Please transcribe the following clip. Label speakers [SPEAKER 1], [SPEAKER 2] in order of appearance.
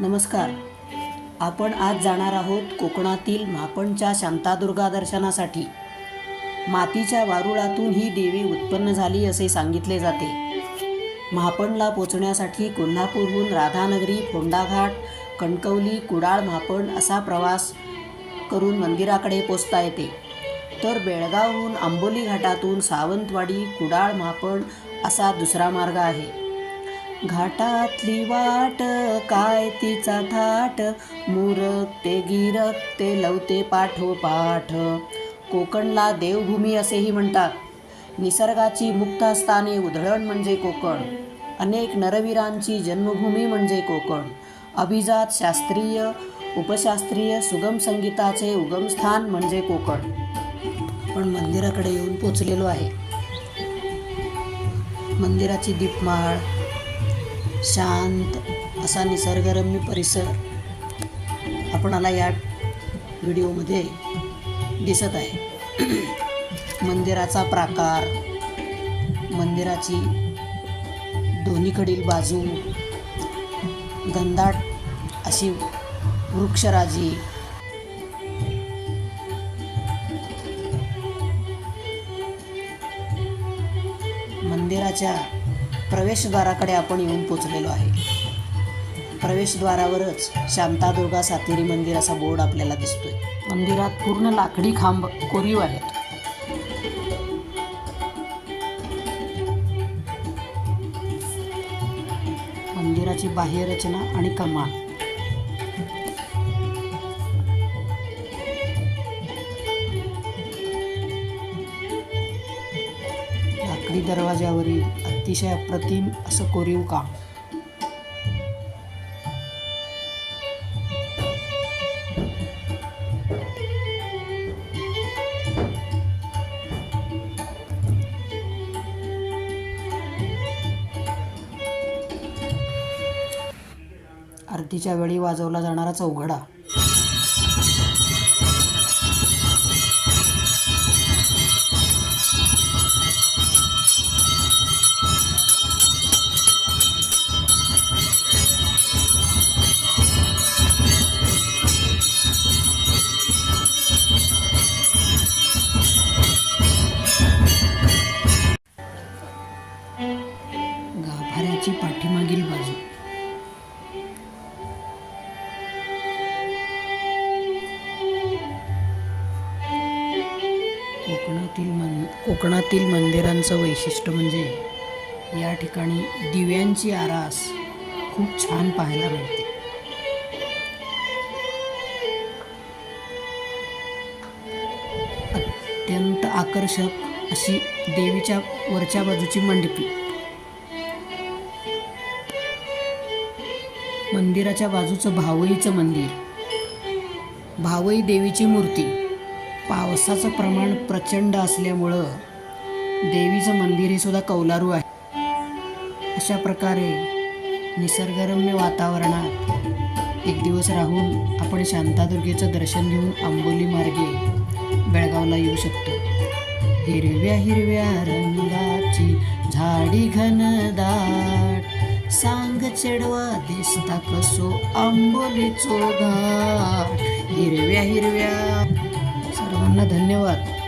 [SPEAKER 1] नमस्कार. आपण आज जाणार आहोत कोकणातील म्हापणच्या शांतादुर्गा दर्शनासाठी. मातीच्या वारुळातून ही देवी उत्पन्न झाली असे सांगितले जाते. म्हापणला पोचण्यासाठी कोल्हापूरहून राधानगरी फोंडाघाट कणकवली कुडाळ म्हापण असा प्रवास करून मंदिराकडे पोचता येते. तर बेळगावहून आंबोली घाटातून सावंतवाडी कुडाळ म्हापण असा दुसरा मार्ग आहे. घाटातली वाट काय तिचा थाट? मुरकते गिरकते लवते पाठोपाठ. कोकणला देवभूमी असेही म्हणतात. निसर्गाची मुक्त स्थाने उधळण म्हणजे कोकण. अनेक नरवीरांची जन्मभूमी म्हणजे कोकण. अभिजात शास्त्रीय उपशास्त्रीय सुगम संगीताचे उगमस्थान म्हणजे कोकण. पण मंदिराकडे येऊन पोचलेलो आहे. मंदिराची दीपमाळ शांत असा निसर्गरम्य परिसर आपणाला या व्हिडिओमध्ये दिसत आहे. मंदिराचा प्राकार मंदिराची दोन्हीकडील बाजू गंधाट अशी वृक्षराजी मंदिराच्या प्रवेशद्वाराकडे आपण येऊन पोचलेलो आहे. प्रवेशद्वारावरच शांतादुर्गा सातेरी मंदिर असा बोर्ड आपल्याला दिसतोय. मंदिरात पूर्ण लाकडी खांब कोरीव आहेत. मंदिराची बाह्यरचना आणि कमाल. लाकडी दरवाज्यावरील अतिशय अप्रतिम असं कोरीव काम. आरतीच्या वेळी वाजवला जाणारा चौघडा. गाभाऱ्याची पाठीमागील बाजू. कोकणातील मन कोकणातील मंदिरांचं वैशिष्ट्य म्हणजे या ठिकाणी दिव्यांची आरास खूप छान पाहायला मिळते. अत्यंत आकर्षक अशी देवीच्या वरच्या बाजूची मंडपी. मंदिराच्या बाजूचं भावईचं मंदिर. भावई देवीची मूर्ती. पावसाचं प्रमाण प्रचंड असल्यामुळं देवीचं मंदिर हे सुद्धा कौलारू आहे. अशा प्रकारे निसर्गरम्य वातावरणात एक दिवस राहून आपण शांतादुर्गेचं दर्शन घेऊन आंबोली मार्गे बेळगावला येऊ शकतो. हिरव्या हिरव्या रंगाची झाडी घनदाट. सांग चेडवा दिसता कसो आंबोलीचो घाट. हिरव्या हिरव्या. सर्वांना धन्यवाद.